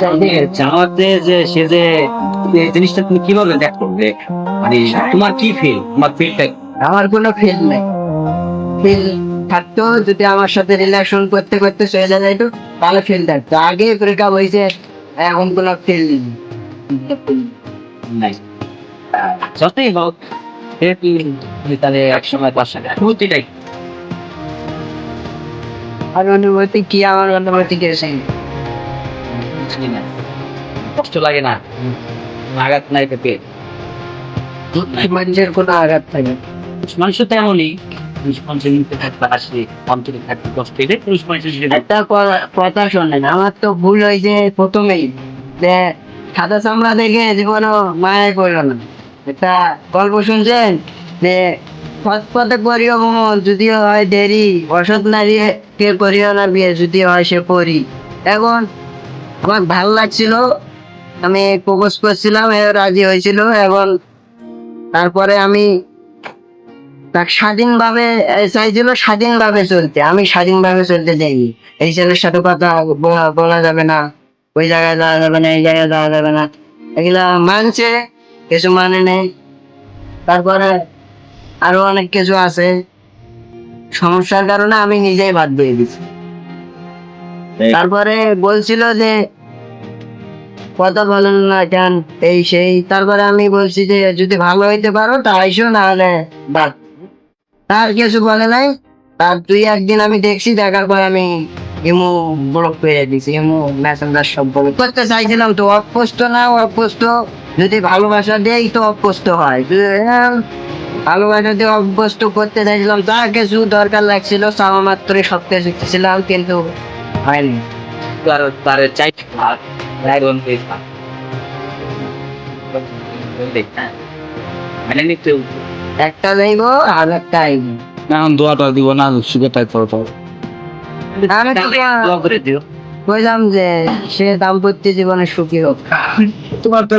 চাইছে জামাতে যে সে যে এই জিনিসটা তুমি কীভাবে দেখো যে মানে তোমার কি ফিল তোমার ফিলটা আমার কোনো ফিল নেই। ফিল থাকতো যদি আমার সাথে রিলেশন করতে করতে চলে যাইতো তাহলে ফিল থাকতো। আগে ব্রেকআপ হয়েছে এখন কোনো ফিল নাই। যতই হোক তুমি তাহলে এক সময় পাশে অনুভূতিটাই আর অনুভূতি কি? আমার অনুভূতি গেছে আমার তো ভুল হয়েছে প্রথমেই। সাদা চামড়া দেখে জীবনও মায়ায় পড়ল না। একটা গল্প শুনছেন যে সৎ পথে করিও মোহন, যদিও হয় দেরি, অসৎ নারী কে করিও না বিয়ে যদি হয় সে করি এখন আমার ভালো লাগছিল, আমি প্রপোজ করছিলাম, এ রাজি হয়েছিল এখন তারপরে আমি তার স্বাধীনভাবে চাইছিল স্বাধীনভাবে চলতে, আমি স্বাধীনভাবে চলতে চাইনি এই ছেলের সাথে কথা বলা বলা যাবে না, ওই জায়গায় যাওয়া যাবে না, এই জায়গায় যাওয়া যাবে না। এগুলা মানছে, কিছু মানে নেই। তারপরে আরও অনেক কিছু আছে। সমস্যার কারণে আমি নিজেই বাদ দিয়ে দিচ্ছি তারপরে বলছিল যে কথা বলেন না কেন? এই সেই। তারপরে আমি বলছি যে যদি ভালো হইতে পারো তা আইসো না হলে বাদ। তার কিছু বলে নাই। তার দুই একদিন আমি দেখছি দেখার পর আমি ইমো ব্লক করে দিছি ইমো মেসেঞ্জার সব ব্লক করতে চাইছিলাম তো অপোস্ত না অপোস্ত যদি ভালোবাসা দেই তো অপোস্ত হয়। হ্যাঁ, ভালোবাসা দিয়ে অভ্যস্ত করতে চাইছিলাম যা কিছু দরকার লাগছিল চাওয়া মাত্রই সব কিছু ছিলাম কিন্তু হয়নি তার তার চাই ভাগ বেশ ভাগ। মানে নিতে একটা যাইব আর একটা আইব এখন দোয়াটা দিব না সুগারটাই করব আমি তো করে দিও বললাম যে সে দাম্পত্য জীবনে সুখী হোক তোমার তো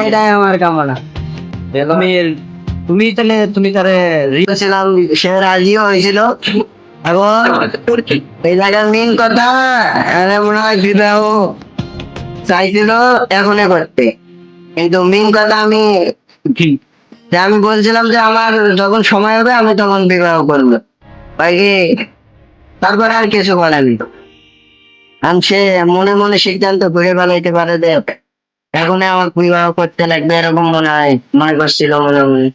এটাই আমার কামনা তুমি তুমি তাহলে তুমি তারে বলছিলাম সে রাজিও হয়েছিল এখন এই জায়গার মেন কথা এরা মনে হয় বিবাহ চাইছিল এখনই করতে। কিন্তু মেন কথা আমি আমি বলছিলাম যে আমার যখন সময় হবে আমি তখন বিবাহ করব। বাকি তারপরে আর কিছু বলেনি আমি সে মনে মনে সিদ্ধান্ত ঘুরে বেলাইতে পারে যে এখন আমার বিবাহ করতে লাগবে এরকম মনে হয় মনে করছিল মনে মনে।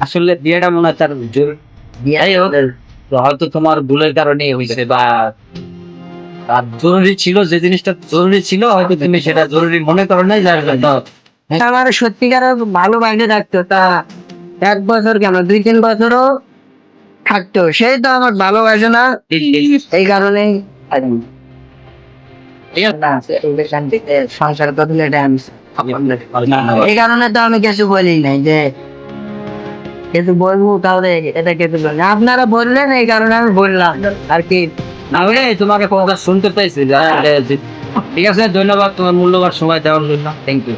আসলে বিয়েটা মনে হয় তার জোর- যাই হোক, হয়তো তোমার ভুলের কারণে হয়েছে বা তার জরুরি ছিল যে জিনিসটা জরুরি ছিল হয়তো তুমি সেটা জরুরি মনে করো নাই যার জন্য। আমার সত্যিকার ভালো বাইরে থাকতো তা এক বছর কেন? দুই তিন বছরও থাকতো। সেই তো আমার ভালোবাসে না। এই। না, সংসার করলে এই কারণে তো আমি কিছু বলি নাই যে কিছু বলব তাহলে এটা কিছু বলি আপনারা বললেন এই কারণে আমি বললাম। আর কি? আমি তোমাকে কথা শুনতে চাইছি ঠিক আছে ধন্যবাদ তোমার মূল্যবান সময় দেওয়ার জন্য। Thank you